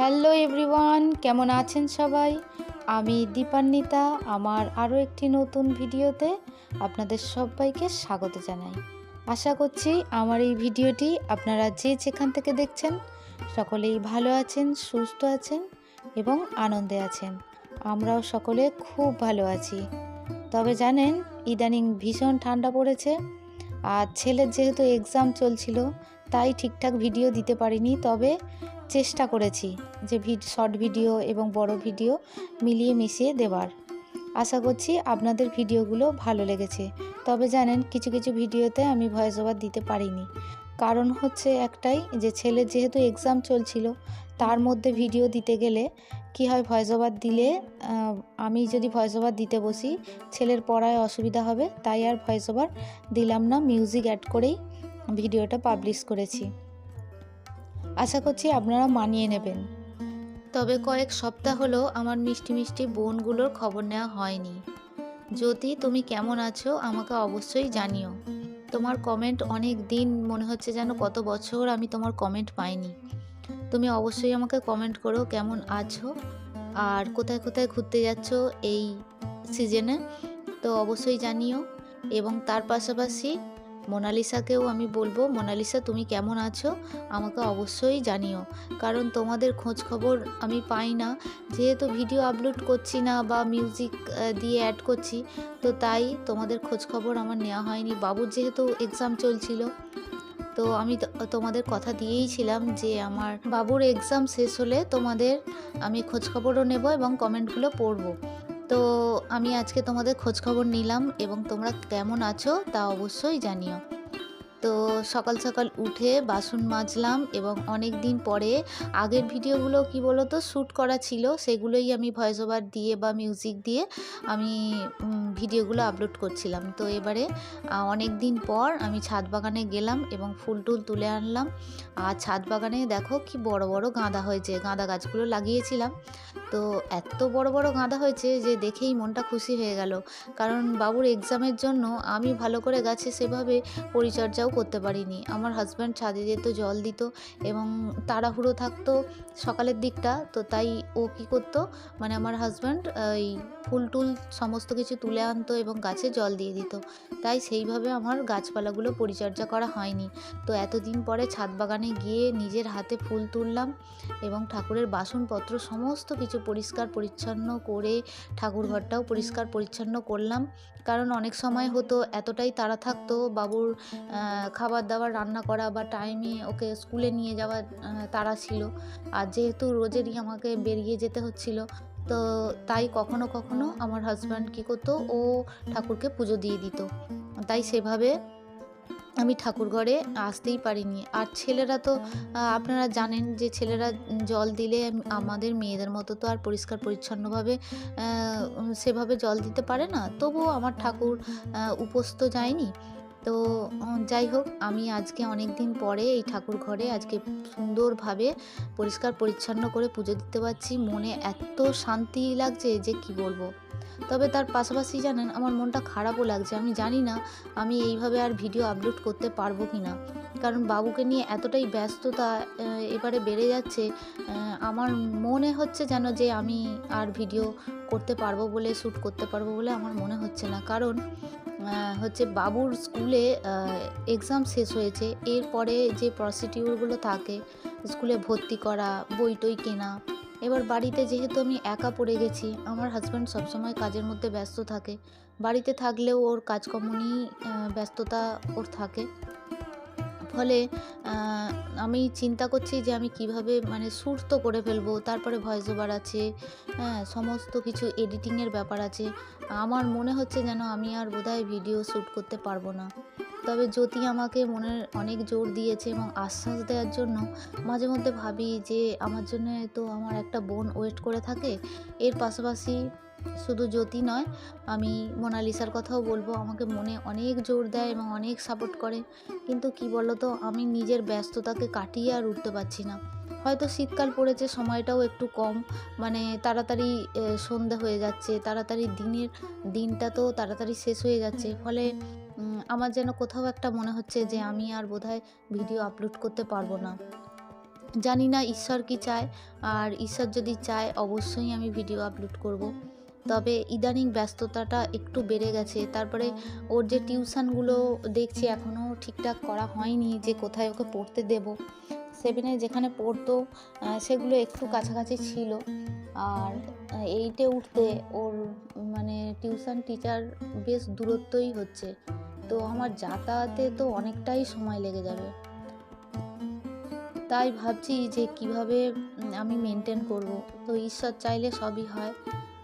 Hello everyone, কেমন আছেন সবাই? আমি দীপান্বিতা, আমার আরও একটি নতুন ভিডিওতে আপনাদের সবাইকে স্বাগত জানাই। আশা করছি আমার এই ভিডিওটি আপনারা যে যেখান থেকে দেখছেন, সকলেই ভালো আছেন, সুস্থ আছেন এবং আনন্দে আছেন। আমরাও সকলে খুব ভালো আছি। তবে জানেন, ইদানিং ভীষণ ঠান্ডা পড়েছে। আর ছেলের যেহেতু এক্সাম চলছিল, তাই ঠিকঠাক ভিডিও দিতে পারিনি। তবে চেষ্টা করেছি যে শর্ট ভিডিও এবং বড় ভিডিও মিলিয়ে মিশিয়ে দেওয়ার। আশা করছি আপনাদের ভিডিওগুলো ভালো লেগেছে। তবে জানেন, কিছু কিছু ভিডিওতে আমি ভয়েস ওভার দিতে পারিনি। কারণ হচ্ছে একটাই যে ছেলের যেহেতু এক্সাম চলছিল, তার মধ্যে ভিডিও দিতে গেলে কি হয় ভয়েস ওভার দিলে আমি যদি ভয়েস ওভার দিতে বসি, ছেলের পড়ায় অসুবিধা হবে, তাই আর ভয়েস ওভার দিলাম না মিউজিক অ্যাড করেই ভিডিওটা পাবলিশ করেছি। আশা করছি আপনারা মানিয়ে নেবেন। তবে কয়েক সপ্তাহ হলো আমার মিষ্টি মিষ্টি বোনগুলোর খবর নেওয়া হয়নি। যদি তুমি কেমন আছো? আমাকে অবশ্যই জানিও। তোমার কমেন্ট অনেক দিন মনে হচ্ছে যেন কত বছর আমি তোমার কমেন্ট পাইনি। তুমি অবশ্যই আমাকে কমেন্ট করো কেমন আছো? আর কোথায় কোথায় ঘুরতে যাচ্ছ এই সিজনে তো অবশ্যই জানিও। এবং তার পাশাপাশি মোনালিসাকেও আমি বলব, মোনালিসা, তুমি কেমন আছো? আমাকে অবশ্যই জানিও। কারণ তোমাদের খোঁজ খবর আমি পাই না। যেহেতু ভিডিও আপলোড করছি না বা মিউজিক দিয়ে অ্যাড করছি, তো তাই তোমাদের খোঁজ খবর আমার নেওয়া হয়নি। বাবুর যেহেতু এক্সাম চলছিল, তো আমি তোমাদের কথা দিয়েইছিলাম যে আমার বাবুর এক্সাম শেষ হলে তোমাদের আমি খোঁজ খবরও নেব এবং কমেন্টগুলো পড়ব। তো আমি আজকে তোমাদের খোঁজখবর নিলাম এবং তোমরা কেমন আছো তা অবশ্যই জানিও। তো সকাল সকাল উঠে বাসন মাজলাম এবং অনেক দিন পরে আগের ভিডিওগুলো কি বলো তো শ্যুট করা ছিল, সেগুলোই আমি ভয়েস ওভার দিয়ে বা মিউজিক দিয়ে আমি ভিডিওগুলো আপলোড করছিলাম। তো এবারে অনেক দিন পর আমি ছাদ বাগানে গেলাম এবং ফুল টুল তুলে আনলাম। আর ছাদ বাগানে দেখো কি বড় বড় গাঁদা হয়েছে, গাঁদা গাছগুলো লাগিয়েছিলাম। তো এত বড় বড় গাঁদা হয়েছে যে দেখেই মনটা খুশি হয়ে গেল। কারণ বাবুর এক্সামের জন্য আমি ভালো করে গাছে সেভাবে পরিচর্যাও করতে পারিনি। আমার হাজব্যান্ড ছাদে যেত, জল দিত এবং তাড়াহুড়ো থাকতো সকালের দিকটা, তো তাই ও কী করতো মানে আমার হাজব্যান্ড এই ফুল টুল সমস্ত কিছু তুলে আনতো এবং গাছে জল দিয়ে দিত। তাই সেইভাবে আমার গাছপালাগুলো পরিচর্যা করা হয়নি। তো এতদিন পরে ছাদ বাগানে গিয়ে নিজের হাতে ফুল তুললাম এবং ঠাকুরের বাসনপত্র সমস্ত কিছু পরিষ্কার পরিচ্ছন্ন করে ঠাকুর ঘরটাও পরিষ্কার পরিচ্ছন্ন করলাম। কারণ অনেক সময় হতো এতটাই তাড়া থাকতো বাবুর খাবার দাবার রান্না করা বা টাইমে ওকে স্কুলে নিয়ে যাওয়ার তারা তাড়া ছিল। আর যেহেতু রোজেরই আমাকে বেরিয়ে যেতে হচ্ছিল, তো তাই কখনো কখনো আমার হাজব্যান্ড কী করতো, ও ঠাকুরকে পুজো দিয়ে দিত। তাই সেভাবে আমি ঠাকুর ঘরে আসতেই পারিনি। আর ছেলেরা তো আপনারা জানেন যে ছেলেরা জল দিলে আমাদের মেয়েদের মতো তো আর পরিষ্কার পরিচ্ছন্নভাবে সেভাবে জল দিতে পারে না। তবুও আমার ঠাকুর উপোস তো যায়নি। তো যাই হোক, আমি আজকে অনেক দিন পরে এই ঠাকুর ঘরে আজকে সুন্দরভাবে পরিষ্কার পরিচ্ছন্ন করে পুজো দিতে পারছি। মনে এত শান্তি লাগছে যে কি বলব। তবে তার পাশাপাশি জানেন, আমার মনটা খারাপও লাগছে। আমি জানি না আমি এইভাবে আর ভিডিও আপলোড করতে পারব কি না কারণ বাবুকে নিয়ে এতটাই ব্যস্ততা এবারে বেড়ে যাচ্ছে আমার মনে হচ্ছে যেন যে আমি আর ভিডিও করতে পারব বলে, শ্যুট করতে পারব বলে আমার মনে হচ্ছে না। কারণ হচ্ছে বাবুর স্কুলে এক্সাম শেষ হয়েছে। এরপরে যে প্রসিডিউরগুলো থাকে স্কুলে ভর্তি করা, বই টই কেনা, এবার বাড়িতে যেহেতু আমি একা পড়ে গেছি, আমার হাজব্যান্ড সবসময় কাজের মধ্যে ব্যস্ত থাকে। বাড়িতে থাকলেও ওর কাজকর্ম নিয়েই ব্যস্ততা ওর থাকে। ফলে আমি চিন্তা করছি যে আমি কীভাবে মানে শ্যুট তো করে ফেলব, তারপরে ভয়েস ওভার আছে হ্যাঁ সমস্ত কিছু এডিটিংয়ের ব্যাপার আছে। আমার মনে হচ্ছে যেন আমি আর বোধহয় ভিডিও শ্যুট করতে পারব না। তবে জ্যোতি আমাকে মনের অনেক জোর দিয়েছে এবং আশ্বাস দেওয়ার জন্য মাঝে মধ্যে ভাবি যে আমার জন্য তো আমার একটা বোন ওয়েট করে থাকে। এর পাশাপাশি শুধু জ্যোতি নয়, আমি মোনালিসার কথাও বলব, আমাকে মনে অনেক জোর দেয় এবং অনেক সাপোর্ট করে। কিন্তু কি বলো তো আমি নিজের ব্যস্ততাকে কাটিয়ে আর উঠতে পারছি না। হয়তো শীতকাল পড়েছে, সময়টাও একটু কম। মানে তাড়াতাড়ি সন্ধে হয়ে যাচ্ছে, তাড়াতাড়ি দিনের দিনটা তো তাড়াতাড়ি শেষ হয়ে যাচ্ছে। ফলে আমার যেন কোথাও একটা মনে হচ্ছে যে আমি আর বোধহয় ভিডিও আপলোড করতে পারব না। জানি না ঈশ্বর কি চায়, আর ঈশ্বর যদি চায়, অবশ্যই আমি ভিডিও আপলোড করব। তবে ইদানিং ব্যস্ততাটা একটু বেড়ে গেছে। তারপরে ওর যে টিউশনগুলো দেখছি এখনও ঠিকঠাক করা হয়নি যে কোথায় ওকে পড়তে দেব। সেভেনে যেখানে পড়তো সেগুলো একটু কাছাকাছি ছিল। আর এইটে উঠতে ওর মানে টিউশন টিচার বেশ দূরত্বই হচ্ছে। তো আমার যাতায়াতে তো অনেকটাই সময় লেগে যাবে। তাই ভাবছি যে কীভাবে আমি মেনটেন করব। তো ঈশ্বর চাইলে সবই হয়।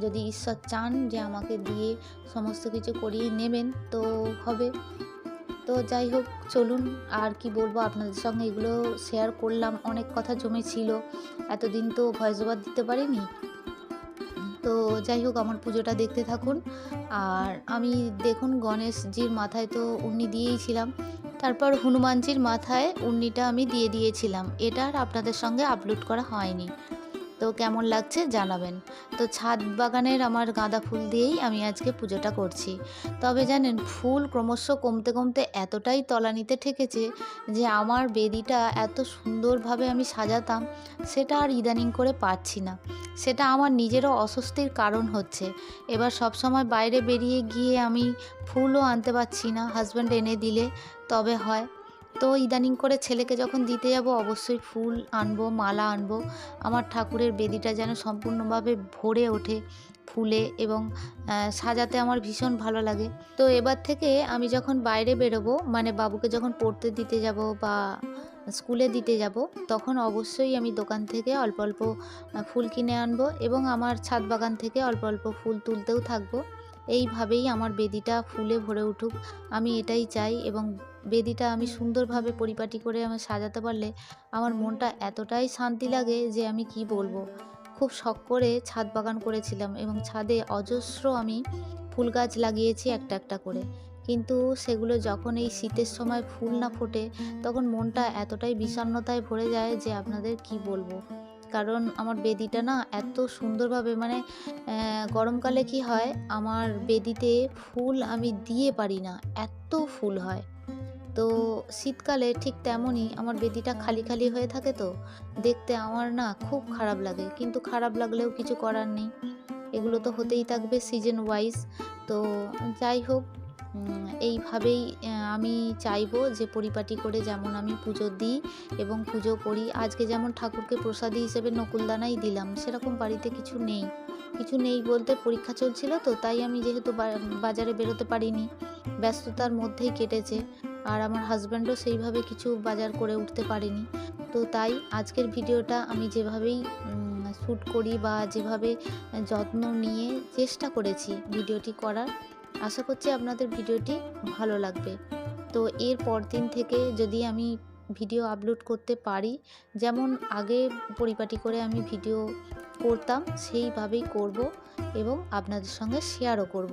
যদি ঈশ্বর চান যে আমাকে দিয়ে সমস্ত কিছু করিয়ে নেবেন, তো হবে। তো যাই হোক, চলুন, আর কি বলব আপনাদের সঙ্গে এগুলো শেয়ার করলাম। অনেক কথা জমেছিল। এতদিন তো ভয়েস ওভার দিতে পারিনি। তো যাই হোক, আমার পুজোটা দেখতে থাকুন। আর আমি দেখুন, গণেশজির মাথায় তো উন্নি দিয়েইছিলাম তারপর হনুমানজির মাথায় উন্নিটা আমি দিয়ে দিয়েছিলাম। এটা আর আপনাদের সঙ্গে আপলোড করা হয়নি। তো কেমন লাগছে জানাবেন। তো ছাদ বাগানের আমার গাঁদা ফুল দিয়েই আমি আজকে পুজোটা করছি। তবে জানেন, ফুল ক্রমশ কমতে কমতে এতটাই তলানিতে ঠেকেছে যে আমার বেদিটা এত সুন্দরভাবে আমি সাজাতাম, সেটা আর ইদানিং করে পারছি না। সেটা আমার নিজেরও অস্বস্তির কারণ হচ্ছে। এবার সব সময় বাইরে বেরিয়ে গিয়ে আমি ফুলও আনতে পারছি না হাজব্যান্ড এনে দিলে তবে হয়। তো ইদানিং করে ছেলেকে যখন দিতে যাব, অবশ্যই ফুল আনব, মালা আনব। আমার ঠাকুরের বেদিটা যেন সম্পূর্ণভাবে ভরে ওঠে ফুলে এবং সাজাতে আমার ভীষণ ভালো লাগে। তো এবার থেকে আমি যখন বাইরে বেরোবো মানে বাবুকে যখন পড়তে দিতে যাব বা স্কুলে দিতে যাব, তখন অবশ্যই আমি দোকান থেকে অল্প অল্প ফুল কিনে আনব এবং আমার ছাদ বাগান থেকে অল্প অল্প ফুল তুলতেও থাকব। এইভাবেই আমার বেদিটা ফুলে ভরে উঠুক। আমি এটাই চাই এবং বেদিটা আমি সুন্দরভাবে পরিপাটি করে আমি সাজাতে পারলে আমার মনটা এতটাই শান্তি লাগে যে আমি কি বলব। খুব শখ করে ছাদ বাগান করেছিলাম এবং ছাদে অজস্র আমি ফুল গাছ লাগিয়েছি একটা একটা করে। কিন্তু সেগুলো যখন এই শীতের সময় ফুল না ফোটে, তখন মনটা এতটাই বিষণ্ণতায় ভরে যায় যে আপনাদের কি বলব? কারণ আমার বেদিটা না এত সুন্দরভাবে মানে গরমকালে কি হয়, আমার বেদিতে ফুল আমি দিয়ে পারি না, এত ফুল হয়। তো শীতকালে ঠিক তেমনই আমার বেদিটা খালি খালি হয়ে থাকে তো। দেখতে আমার না খুব খারাপ লাগে, কিন্তু খারাপ লাগলেও কিছু করার নেই। এগুলো তো হতেই থাকবে সিজন ওয়াইজ তো যাই হোক এইভাবেই আমি চাইব যে পরিপাটি করে যেমন আমি পুজো দিই এবং পুজো করি, আজকে যেমন ঠাকুরকে প্রসাদী হিসেবে নকুলদানাই দিলাম, সেরকম বাড়িতে কিছু নেই। কিছু নেই বলতে পরীক্ষা চলছিল তো, তাই আমি যেহেতু বাজারে বেরোতে পারিনি, ব্যস্ততার মধ্যেই কেটেছে। আর আমার হাজব্যান্ডও সেইভাবে কিছু বাজার করে উঠতে পারেনি। তো তাই আজকের ভিডিওটা আমি যেভাবেই শ্যুট করি বা যেভাবে যত্ন নিয়ে চেষ্টা করেছি ভিডিওটি করার, আশা করছি আপনাদের ভিডিওটি ভালো লাগবে। তো এর পরদিন থেকে যদি আমি ভিডিও আপলোড করতে পারি, যেমন আগে পরিপাটি করে আমি ভিডিও করতাম, সেইভাবেই করব এবং আপনাদের সঙ্গে শেয়ারও করব।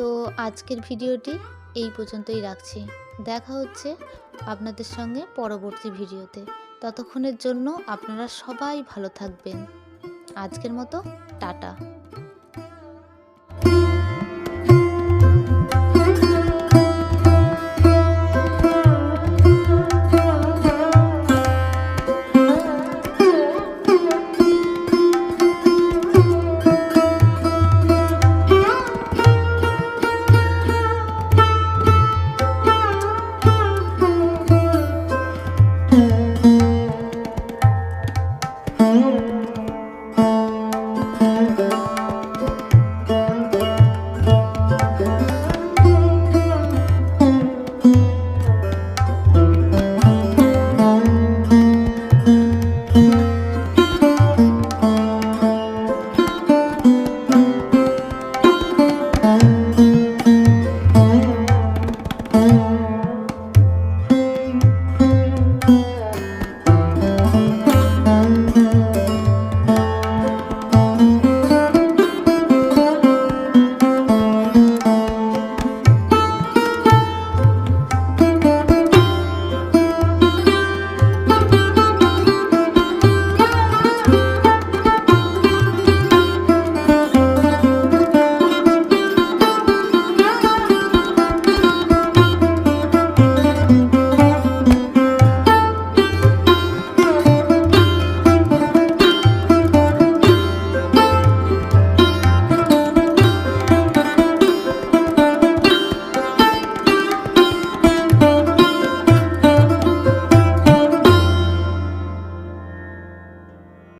তো আজকের ভিডিওটি এই পর্যন্তই রাখছি। দেখা হচ্ছে আপনাদের সঙ্গে পরবর্তী ভিডিওতে। ততক্ষণের জন্য আপনারা সবাই ভালো থাকবেন। আজকের মতো, টাটা।